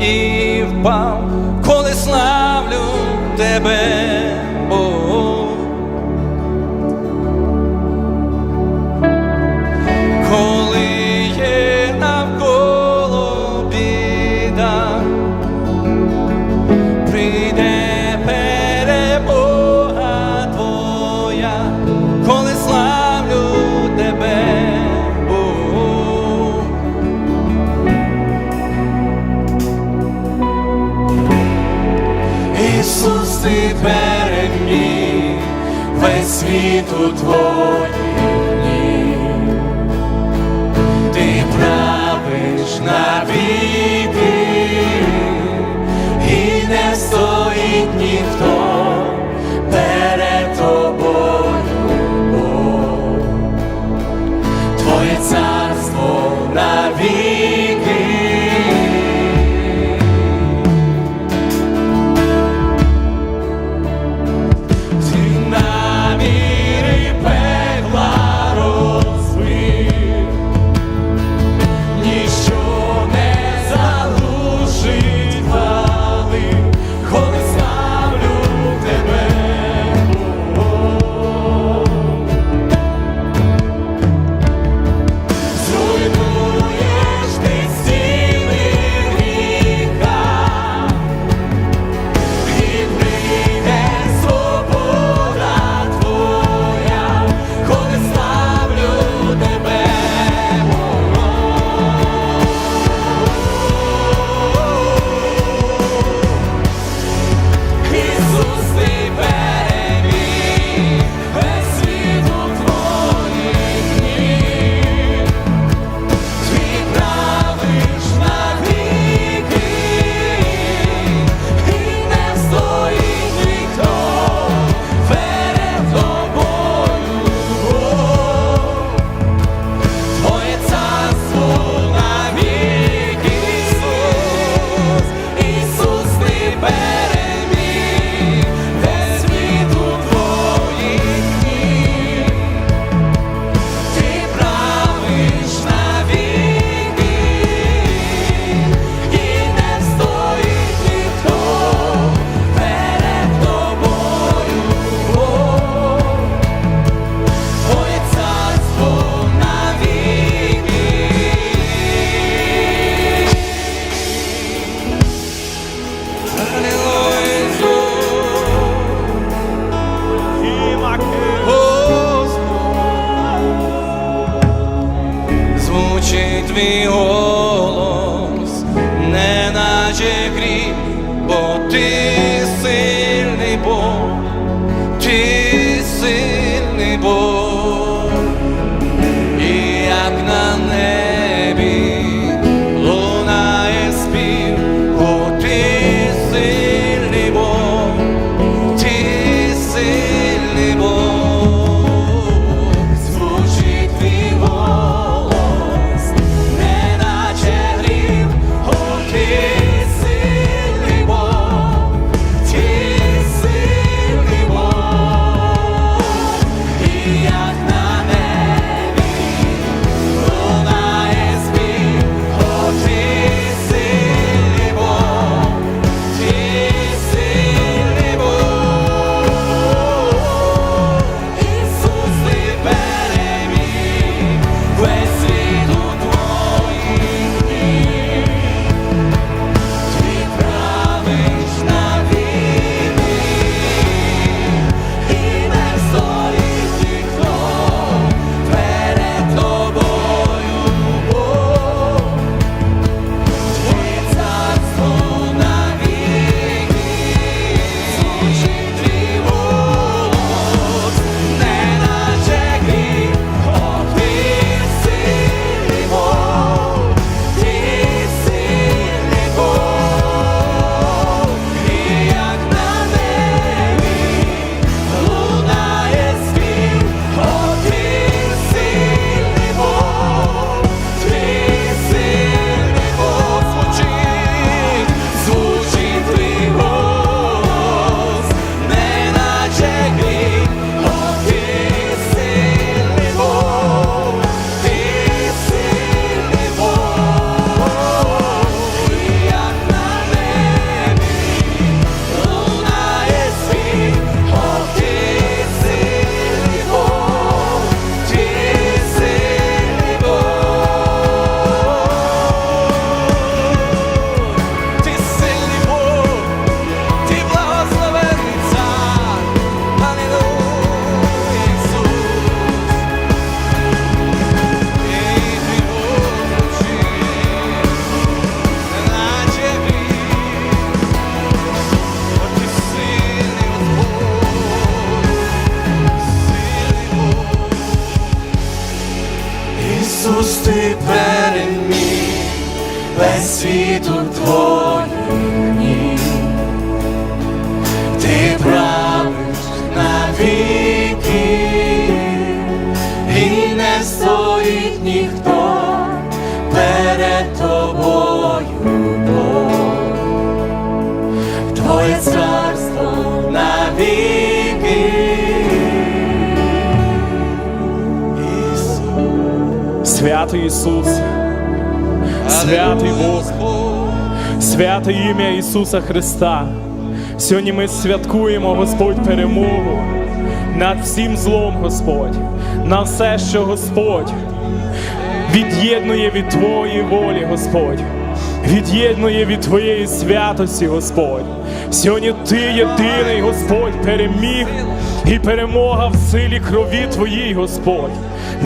і впав, коли славлю тебе. Весь світ твій голос, не наче грім, бо ти Без світу твої ти правиш на віки. І не стоїть ніхто перед тобою, твоє царство на віки, Свято Ісус святий Бог, святе ім'я Ісуса Христа. Сьогодні ми святкуємо, Господь, перемогу над всім злом, Господь, на все, що Господь від'єднує від Твоєї волі, Господь, від'єднує від Твоєї святості, Господь. Сьогодні Ти єдиний, Господь, переміг і перемога в силі крові Твоїй, Господь.